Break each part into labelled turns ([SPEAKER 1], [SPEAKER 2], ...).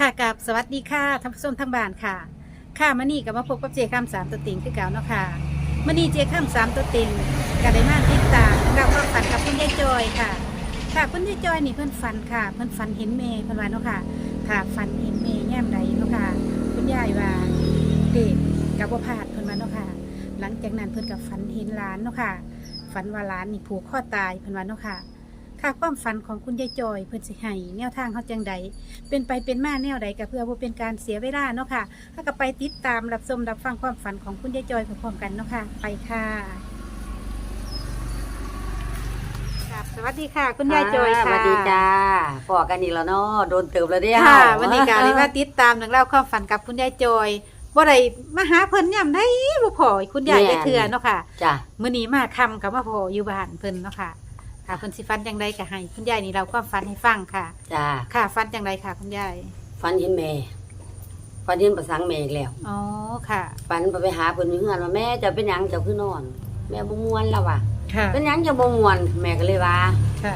[SPEAKER 1] ค่ะกับสวัสดีค่ะท่านผู้ชมทั้งบ้านค่ะ ค่ะมื่อนี้ก็มาพบกับเจข้ามสามตัวติงคือเก่าเนาะค่ะมื่อนี้เจข้ามสามตัวติงก็ได้มาติดตามกับความฝันกับคุณยายจอยค่ะ ค่ะคุณยายจอยนี่เพื่อนฝันค่ะ เพื่อนฝันเห็นเมย์เพื่อนว่าเนาะค่ะค่ะฝันเห็นเมย์แย่มใดเนาะค่ะ คุณยายว่าเด็กกับว่าพลาดเพื่อนว่าเนาะค่ะ หลังจากนั้นเพื่อนกับฝันเห็นหลานเนาะค่ะฝันว่าหลานนี่ผูกข้อตายเพื่อนว่าเนาะค่ะ ค่ะความฝันของคุณยายจอยเพื่อนสิให้แนวทางเขาจังใดเป็นไปเป็นมาแนวใดก็เพื่อบ่เป็นการเสียเวลาเนาะค่ะถ้าก็ไปติดตามรับชมรับฟังความฝันของคุณยายจอยพร้อมๆกันเนาะค่ะไปค่ะครับสวัสดีค่ะ คุณยายจอยค่ะ
[SPEAKER 2] สวัสดีจ้าพอกันอีกแล้วเนาะโดนเติบแล้วเด้
[SPEAKER 1] ค่ะวันนี้การเลยว่าติดตามเรื่องเล่าวความฝันกับคุณยายจอยบ่ได้มาหาเพิ่นย่ำได้บ่พอคุณยายได้เถื่อเนาะค่ะ
[SPEAKER 2] จ้า
[SPEAKER 1] มื้อนี้มาคำกับมาพออยู่บ้านเพิ่นเนาะค่ะ ค่ะเพิ่นสิฟันจังไดก็ให้คุณยายนี่เราความฝันให้ฟังค่ะ
[SPEAKER 2] จ้า
[SPEAKER 1] ค่ะฟันจังไดค่ะ คุณยาย
[SPEAKER 2] ฝันเห็นแม่ฝันเห็นประสังแม่อีกแล้ว
[SPEAKER 1] อ๋อค่ะ
[SPEAKER 2] ฝันไปไปหาเพิ่นอยู่เฮือนว่าแม่เจะเป็นหยังเจ้าคือนอน แม่บ่ม่วนแล้วว่ะ
[SPEAKER 1] ค่ะ
[SPEAKER 2] เป็นหยังจะบ่ม่วนแม่ก็เลยว่า
[SPEAKER 1] ค่ะ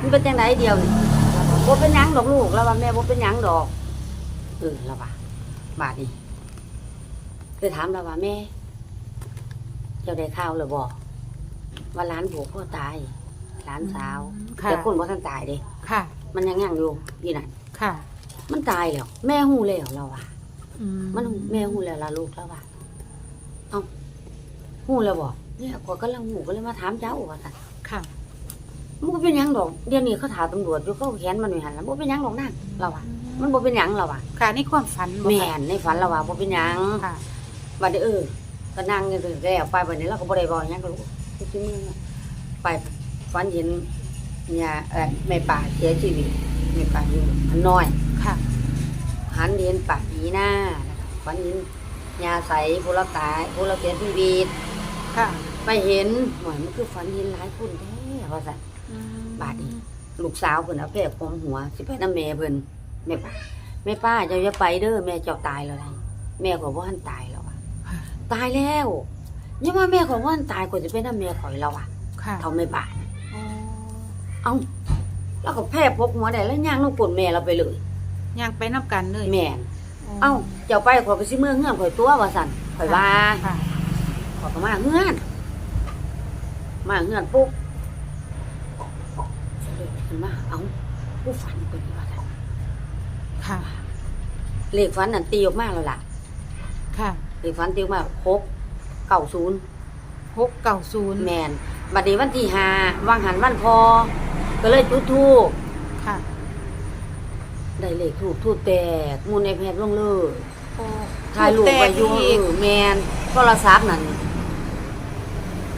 [SPEAKER 2] มันเป็นจังไดเดียวนี่บ่เป็นหยังดอกลูกแล้วว่าแม่บ่เป็นหยังดอกเออแล้วว่าบาดนี้เลยถามแล้วว่าแม่ เจ้าได้ข่าวหรือบ่ว่าหลานผูกคอตาย หลานสาว
[SPEAKER 1] ค่ะ
[SPEAKER 2] แต่คนบ่ทันตายเด้
[SPEAKER 1] ค่ะ
[SPEAKER 2] มันยังยังอยู่ยี่นั่น
[SPEAKER 1] ค่ะ
[SPEAKER 2] มันตายแล้วแม่หูแล้วเราอะ
[SPEAKER 1] อื
[SPEAKER 2] มันหูแม่หูแล้วล่ะลูกแล้วว่าเอ้าหูแล้วบอกเนี่ยกก็ลังหูก็เลยมาถามเจ้าว่าสัน
[SPEAKER 1] ค่ะ
[SPEAKER 2] มันบ่เป็นหยังดอกเดี๋ยวนี้เขาถามตำรวจอยู่เขาแขนมันไม่หันแล้วบ่เป็นหยังดอกนั่นเราอะมันบ่เป็นหยังเราอะ
[SPEAKER 1] ค่ะในความฝันบ่
[SPEAKER 2] แม่
[SPEAKER 1] ค่ะ
[SPEAKER 2] นในฝันเราว่าบ่เป็นหยัง
[SPEAKER 1] ค่ะ
[SPEAKER 2] บัดนี้เออก็นั่งอยู่แล้วไปบัดนี้เราก็บ่ได้บอกหยังก็ลูกที่มือน่ะไป ฝันเห็นเนี่ยเอ่อแม่ป่าเสียชีวิตแม่ป่าอยู่อันน้อย
[SPEAKER 1] ค่ะ
[SPEAKER 2] หันเรียนปากหีหน้าฝันเห็นยาใสผู้รับตายผู้รับเสียชีวิต
[SPEAKER 1] ค่ะ
[SPEAKER 2] ไปเห็นหมอนมันคือฝันเห็นหลายคนแท้ว่าสันบาดนี้ลูกสาวเพิ่นเอาแพร่คมหัว สิไปน้ำแม่เพิ่นแม่ป้าแม่ป้าเจ้าอย่าไปเด้อแม่เจ้าตายแล้วไดแม่ขอยบ่ทันตายแล้วอะตายแล้วอย่าว่าแม่ขอยบ่ทันตายขอยจะไปน้ำแม่ข่อยแล้วอะ
[SPEAKER 1] ค่ะ
[SPEAKER 2] เท่าแม่ป้าน่ะ
[SPEAKER 1] อ๋อ
[SPEAKER 2] เอ้าแล้วก็แพร่พกหัวได้แล้วย่างลงปนแม่เราไปเลย
[SPEAKER 1] ย่างไปนับกันเลย
[SPEAKER 2] แม่นเอ้าเจ้าไปข่อยไปสิเมืองเฮือนข่อยตัวว่าสั่นข่อยว่า
[SPEAKER 1] ค่ะ
[SPEAKER 2] ข่อยก็มาเฮือนมาเฮือนปุ๊บเสด็จขึ้นมาเอ้าผู้ฝันเป็นว่าซั่น
[SPEAKER 1] ค่ะ
[SPEAKER 2] เลขฝันนั่นตีออกมาแล้วล่ะ
[SPEAKER 1] ค่ะ
[SPEAKER 2] เลขฝันตีออกมาหกเก้าศูนย์
[SPEAKER 1] หกเก้าศูนย์
[SPEAKER 2] แมนบัดนี้วันที่ห้าวังหันวันพอ ก็เลยจุดทูบ
[SPEAKER 1] ค่ะ
[SPEAKER 2] ได้เลขทูบทูบแตกมูลในแพทย์ลงเลย
[SPEAKER 1] โอ้
[SPEAKER 2] ถ่ายรูปไว้อยู่
[SPEAKER 1] แตกอีก
[SPEAKER 2] เออแมนโทรศัพท์นั่น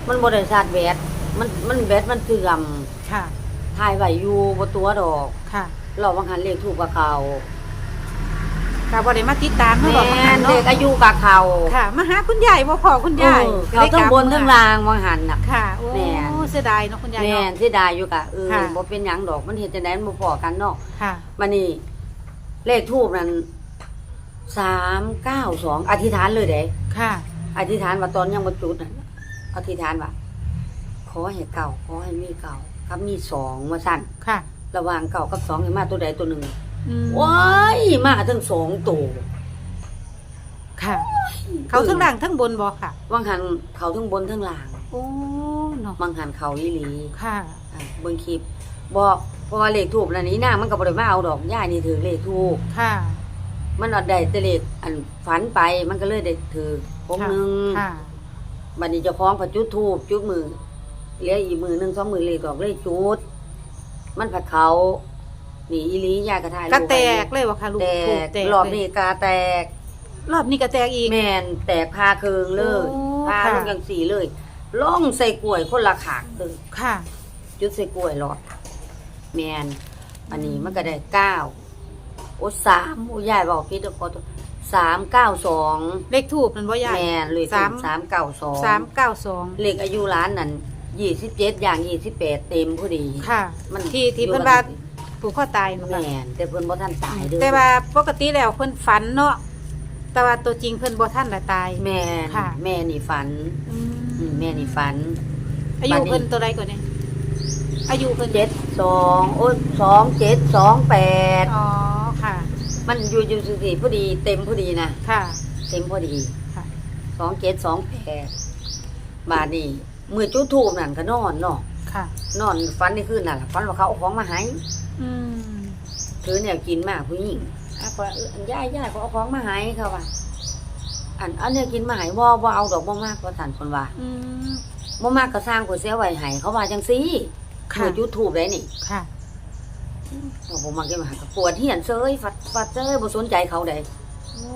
[SPEAKER 2] มันบริษัทแบตมันมันแบตมันเสื่อม
[SPEAKER 1] ค่ะ
[SPEAKER 2] ถ่ายไว้อยู่บนตัวดอก
[SPEAKER 1] ค่ะ
[SPEAKER 2] เราวังหันเลขทูบกับเขา
[SPEAKER 1] ค่ะบ่ได้มาติดตาม
[SPEAKER 2] แม
[SPEAKER 1] เนาะบอกว่า
[SPEAKER 2] น
[SPEAKER 1] เนาะ
[SPEAKER 2] เลขอายุกับเขา
[SPEAKER 1] ค่ะมาหาคุณยายบ่พอคุณยาย
[SPEAKER 2] เออเขาทั้งบนทั้งล่างวังหันน่ะ
[SPEAKER 1] ค่ะโอ้
[SPEAKER 2] แม่น
[SPEAKER 1] เสียดายเนาะคุณยาย
[SPEAKER 2] แม่
[SPEAKER 1] เนาะ
[SPEAKER 2] นเสียดายอยู่กะเออ
[SPEAKER 1] ค่ะ
[SPEAKER 2] บ่เป็นหยังดอกมันเห็นจังได๋มันบ่พอกันเนาะ
[SPEAKER 1] ค่ะ
[SPEAKER 2] บัดนี้ เลขทูบนั้นสามเก้าสองอธิษฐานเลยเด้
[SPEAKER 1] ค่ะ
[SPEAKER 2] อธิษฐานว่าตอนยังบ่จุดน่ะอธิษฐานว่าขอให้เก่าขอให้มีเก่ากับมีสองว่าสั่น
[SPEAKER 1] ค่ะ
[SPEAKER 2] ระหว่างเก่ากับสองให้มาตัวใดตัวหนึ่ง
[SPEAKER 1] อืม
[SPEAKER 2] ว้ายมาทั้งสองตัว
[SPEAKER 1] ค่ะ เขาทั้งล่างทั้งบนบ่ค่ะ
[SPEAKER 2] วังหันเขาทั้งบนทั้งล่าง
[SPEAKER 1] โอ้เนาะ
[SPEAKER 2] วังหันเขาอีหลี
[SPEAKER 1] ค่ะ
[SPEAKER 2] อะเบิ่งคลิปบอกเพราะว่าเลขทูบนั่นนี่นางมันก็บ่ได้มาเอาดอกย่ายนี่ถือเลขทูบ
[SPEAKER 1] ค่ะ
[SPEAKER 2] มันเอาได้แต่เลขอันฝันไปมันก็เลยได้ถือพงหนึ่ง
[SPEAKER 1] ค่ะ
[SPEAKER 2] บัดนี้เจะคล้าของผัดจุดทูบจุดมือเหลืออีกมือหนึ่งสองมือเลขออกเลยจุด มันผัดเขาห นีอีหลียายกระทาย
[SPEAKER 1] กระ
[SPEAKER 2] ลู
[SPEAKER 1] แต
[SPEAKER 2] ไว้
[SPEAKER 1] กเลยบ่ค่ะลูก
[SPEAKER 2] แต
[SPEAKER 1] ถู
[SPEAKER 2] ก
[SPEAKER 1] แตก
[SPEAKER 2] รอบ
[SPEAKER 1] เลย
[SPEAKER 2] นี้กาแตก
[SPEAKER 1] รอบนี้ก็แตกอีก
[SPEAKER 2] แมนแตกพาเคืองเลย
[SPEAKER 1] โอ้
[SPEAKER 2] พา
[SPEAKER 1] ค่ะ
[SPEAKER 2] ลงอย่างสีเลยล่องใส่กล้วยคนละขางเลย
[SPEAKER 1] ค่ะ
[SPEAKER 2] จุดใส่กล้วยหลอดแมนอันนี้มันก็ได้เก้าโอ้สามโอ้ยายบอกพี่ตะโกนสามเก้าสอง
[SPEAKER 1] เลขทูบนั่นบ่ยาย
[SPEAKER 2] แมนเลย
[SPEAKER 1] สาม
[SPEAKER 2] สามเก้าสอง
[SPEAKER 1] สามเก้าสอง
[SPEAKER 2] เลขอายุร้านนั่นยี่สิบเจ็ดอย่างยี่สิบแปดเต็มพอดี
[SPEAKER 1] ค่ะ
[SPEAKER 2] มัน
[SPEAKER 1] ที่ที่เพิ่นว่า ผูกข้อตายเนาะ
[SPEAKER 2] แม
[SPEAKER 1] ค่ะ
[SPEAKER 2] นแต่เพิ่นบ่ทันตายเด้อ
[SPEAKER 1] แต่ว่าปกติแล้วเพิ่นฝันเนาะแต่ว่าตัวจริงเพิ่นบ่ทันละตาย
[SPEAKER 2] แม่น
[SPEAKER 1] ค่ะ
[SPEAKER 2] แม่นี่ฝัน
[SPEAKER 1] อืม
[SPEAKER 2] อืมแม่นี่ฝัน
[SPEAKER 1] อายุ
[SPEAKER 2] บัดนี้
[SPEAKER 1] เพิ่นตัวใดก่อนเนี่ยอายุเพิ่น
[SPEAKER 2] เจ็ดสองโอ้ยสองเจ็ดสองแปด
[SPEAKER 1] อ๋อค่ะ
[SPEAKER 2] มันอยู่อยู่สิพอดีเต็มพอดีนะ
[SPEAKER 1] ค่ะ
[SPEAKER 2] เต็มพอดี
[SPEAKER 1] ค่ะ
[SPEAKER 2] สองเจ็ดสองแปดบาทนี่มือจุดทูบนั่นก็นอนเนาะ
[SPEAKER 1] ค่ะ
[SPEAKER 2] นอนฟันนี่ขึ้นน่ะล่ะฟันว่าเขาเอาของมาให้
[SPEAKER 1] อืม
[SPEAKER 2] ถือเนี่ยกินมากผู้หญิงอะก็เอออันย่ายย่ายเขาเอาของมาให้เขาว่าอันอันเนี้ยกินมาให้บ่บ่เอาดอกบ่มากก็สั่นคนว่า
[SPEAKER 1] อืม
[SPEAKER 2] บ่มากก็สร้างคนเสียไว้ให้เขาว่าจังซี่
[SPEAKER 1] ค่ะ
[SPEAKER 2] มือจุดทูบได้นี่
[SPEAKER 1] ค่ะ
[SPEAKER 2] บอกบ่มากกินมาให้ก็ปวดเหียนเซยฟัดฟัดเซยบ่สนใจเขาได้
[SPEAKER 1] โอ้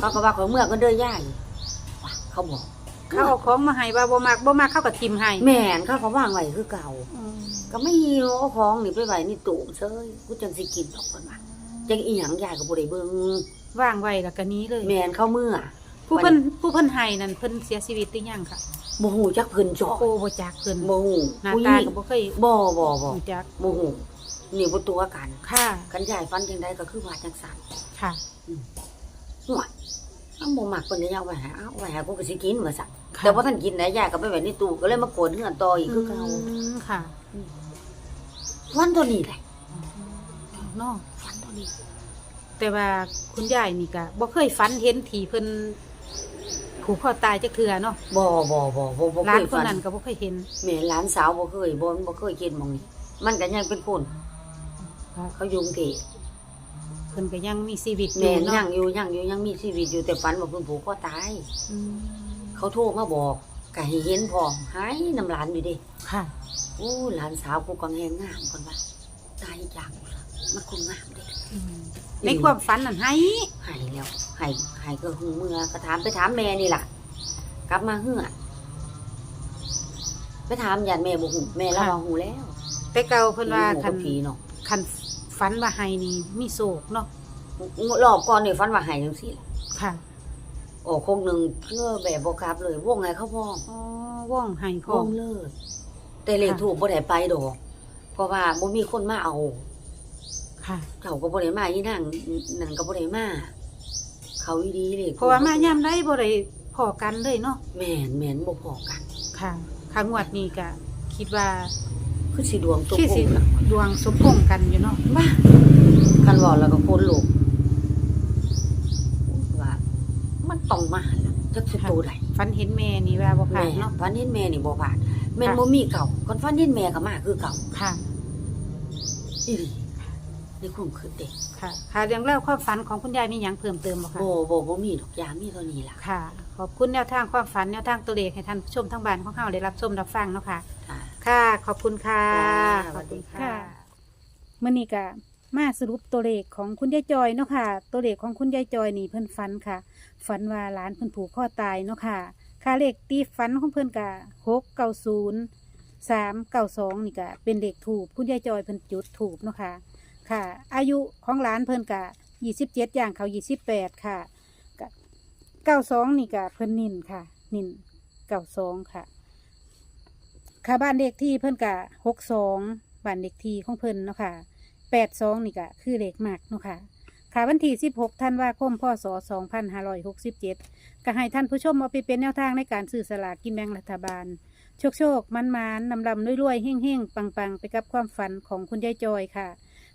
[SPEAKER 2] เขาก็ว่าเขาเมื่อก็เด้อย่ายว่ะเขาบอก
[SPEAKER 1] เขาเอาของมาให้ว่าบ่มักบ่มักเขาก็ทิมให้
[SPEAKER 2] แม่นเขาก็วางไว้คือเก่า
[SPEAKER 1] อืม
[SPEAKER 2] ก็ไม่เอาของนี่ไปไว้ในตู้เซยกูจังสิกินดอกเพิ่นว่าจังอีหยังยายก็บ่ได้เบิ่ง
[SPEAKER 1] ว่างไว้แล้วก็หนี้เลย
[SPEAKER 2] แม่นเข้าเมื่อ
[SPEAKER 1] ผู้เพิ่นผู้เพิ่นให้นั่นเพิ่นเสียชีวิตหรือยังค่ะ
[SPEAKER 2] บ่ฮู้จักเพิ่นจอก
[SPEAKER 1] โอ้บ่จักเพิ่น
[SPEAKER 2] บ่ฮู้
[SPEAKER 1] หน้า
[SPEAKER 2] ผู้ห
[SPEAKER 1] ตา
[SPEAKER 2] ญิง
[SPEAKER 1] ก็บ่เคย
[SPEAKER 2] บ่บ่บ่
[SPEAKER 1] รู้จัก
[SPEAKER 2] บ่ฮู้นี่บ่ตัวกัน
[SPEAKER 1] ค่ะ
[SPEAKER 2] กันยายฟันจังไดก็คือว่าจังซั่น
[SPEAKER 1] ค่ะ
[SPEAKER 2] ห่วยเอา บ่มักเพิ่นได้ยังไว้ให้เอาไว้ให้กูก็สิกินว่าซั่น
[SPEAKER 1] ค่ะ
[SPEAKER 2] แต่บ่ทันกินได้ยายก็ไปไว้ในตู้ก็เลยมาโกนเฮือนต่ออีกคือเก่า
[SPEAKER 1] อืมค่ะ
[SPEAKER 2] วันเท่านี้แหละ
[SPEAKER 1] เนาะ
[SPEAKER 2] วันเท่านี้
[SPEAKER 1] แต่ว่าคุณยายนี่ก็บ่เคยฝันเห็นทีเพิ่นผูกคอตายจักเทื่อเนาะ
[SPEAKER 2] บ่บ่บ่บ่บ่
[SPEAKER 1] หลา
[SPEAKER 2] เคนย
[SPEAKER 1] คน
[SPEAKER 2] ฝัน
[SPEAKER 1] นั้นก็บ่เคยเห็น
[SPEAKER 2] แม่หลานสาวบ่เคยบ่บ่เคยกินหมองนี้ มันก็ยังเป็นคน
[SPEAKER 1] ค่ะ
[SPEAKER 2] เขาอยุงเทพ
[SPEAKER 1] เพิ่นก็ยังมีชีวิตอ
[SPEAKER 2] แม่
[SPEAKER 1] ยู่
[SPEAKER 2] นยั
[SPEAKER 1] เนาะ
[SPEAKER 2] งอยู่ยังอยู่ยังมีชีวิตอยู่แต่ฝันว่าเพิ่นผูกคอตาย
[SPEAKER 1] อืม
[SPEAKER 2] เขาโทรมาบอกก็ให้เห็นพร้อมหายน้ำหลานอยู่เดิ
[SPEAKER 1] ค่ะ
[SPEAKER 2] โอ้หลานสาวกูก็แฮงงามคนว่าตายจากกูละมันคงงามเด้
[SPEAKER 1] อืมในความฝันนั่นให้
[SPEAKER 2] หายแล้วหายหายก็หูเมื่อก็ถามไปถามแม่นี่ล่ะ กลับมาเฮือดไปถามยานแม่บ่หูแม่เล่าว่าหูแล้ว
[SPEAKER 1] แต่เก่าเพิ่นว่า
[SPEAKER 2] หู
[SPEAKER 1] คั
[SPEAKER 2] กันบผีเนาะ
[SPEAKER 1] คัน ฝันว่าให้นี่มีโศกเนาะ
[SPEAKER 2] รอบก่อนนี่ฝันว่าหายจังซี่ล่ะ
[SPEAKER 1] ค่ะ
[SPEAKER 2] โอ้คงหนึ่งเพื่อแบบบ่กลับเลย วงไงเขาพ่อ
[SPEAKER 1] อ๋อว่องให้พ
[SPEAKER 2] ว
[SPEAKER 1] ร้อม
[SPEAKER 2] งเลิศแต่เลขถูกบ่ได้ไปดอกเพราะว่าบ่มีคนมาเอา
[SPEAKER 1] ค่ะ
[SPEAKER 2] เจ้าก็บ่ได้มาอีนางนั่นก็บ่ได้มาเขาอีดีเลย
[SPEAKER 1] เพราะว่ามาย่ำได้บ่ได้พอกันเลยเนาะ
[SPEAKER 2] แม่นแม่นบ่พอกัน
[SPEAKER 1] ค่ะครั้งวัดนี้ก็คิดว่า
[SPEAKER 2] คือสิดวงตก
[SPEAKER 1] คือสิ
[SPEAKER 2] ลงกัน
[SPEAKER 1] ดวงสมพงษ์กันอยู่เนาะ
[SPEAKER 2] บ้ากันบอกแล้วก็คนลูกว่ามันต้องมาล่ะจักสิโตได้
[SPEAKER 1] ฝันเห็นแม่นี่ว่าบ่ผ่า
[SPEAKER 2] แม่
[SPEAKER 1] นเนาะ
[SPEAKER 2] ฟันเห็นแม่นี่บ่ผ่านแม่น
[SPEAKER 1] ค่ะ
[SPEAKER 2] บ่มีเก่าคนฟันเห็นแม่ก็มาคือเก่า
[SPEAKER 1] ค่ะ
[SPEAKER 2] อีหลีในความคือเด็ก
[SPEAKER 1] ค่ะ ค่ะเรื่องเล่าวความฝันของคุณยายมีหยังเพิ่มเติมบ่คะ
[SPEAKER 2] โบโบโบมีดอกยามีเท่านี้ล่ะ
[SPEAKER 1] ค่ะ ขอบคุณแนวทางความฝันแนวทางตัวเลขให้ท่านผู้ชมทั้งบ้านของเราได้รับชมรับฟังเนาะค่ะ
[SPEAKER 2] ค่ะ
[SPEAKER 1] ค่ะ ขอบคุณค่ะ
[SPEAKER 2] ค่ะสวัสดีค่ะ
[SPEAKER 1] เมื่อนี้ก็มาสรุปตัวเลขของคุณยายจอยเนาะค่ะ ตัวเลขของคุณยายจอยนี่เพิ่นฝันค่ะ ฝันว่าหลานเพิ่นผูกคอตายเนาะค่ะ ค่าเลขตีฝันของเพิ่นกะหกเก้าศูนย์สามเก้าสองนี่กะเป็นเลขถูกคุณยายจอยเพิ่นจุดถูกเนาะค่ะ ค่ะ อายุของหลานเพิ่นกะยี่สิบเจ็ดอย่างเขายี่สิบแปดค่ะกะเก้าสองนี่กะเพิ่นนินค่ะ นินเก้าสองค่ะ ค่ะบ้านเลขที่เพิ่นกะหกสองบ้านเลขที่ของเพิ่นเนาะค่ะแปดสองนี่กะคือเลขมากเนาะค่ะค่ะวันที่สิบหกธันว่าคมพศสองพันห้าร้อยหกสิบเจ็ดก็ให้ท่านผู้ชมเอาไปเป็นแนวทางในการสื่อสลากกินแบ่งรัฐบาล โชคโชคมันมันนำลำรวยๆเฮ่งเฮ่งปังปังไปกับความฝันของคุณยายจอยค่ะ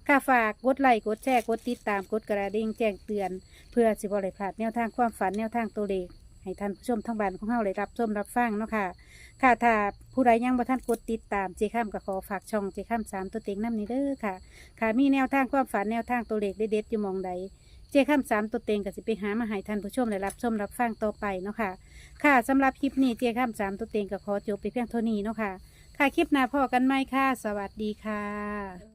[SPEAKER 1] ค่ะฝากกดไลค์กดแชร์กดติดตามกดกระดิ่งแจ้งเตือน เพื่อสิบริพลาดแนวทางความฝันแนวทางตัวเลข ให้ท่านผู้ชมทั้งบ้านของเฮาได้รับชมรับฟังเนาะค่ะ ค่ะถ้าผู้ใดยังบ่ท่านกดติดตามเจข้ามก็ขอฝากช่องเจข้ามสามตัวเต็งน้ำนี้เด้อค่ะ ค่ะมีแนวทางความฝันแนวทางตัวเลขเด็ดๆอยู่หมองใด เจข้ามสามตัวเต็งก็สิไปหามาให้ท่านผู้ชมได้รับชมรับฟังต่อไปเนาะค่ะ ค่ะสำหรับคลิปนี้เจข้ามสามตัวเต็งก็ขอจบไปเพียงเท่านี้เนาะค่ะ ค่ะคลิปหน้าพ่อกันไหมค่ะ สวัสดีค่ะ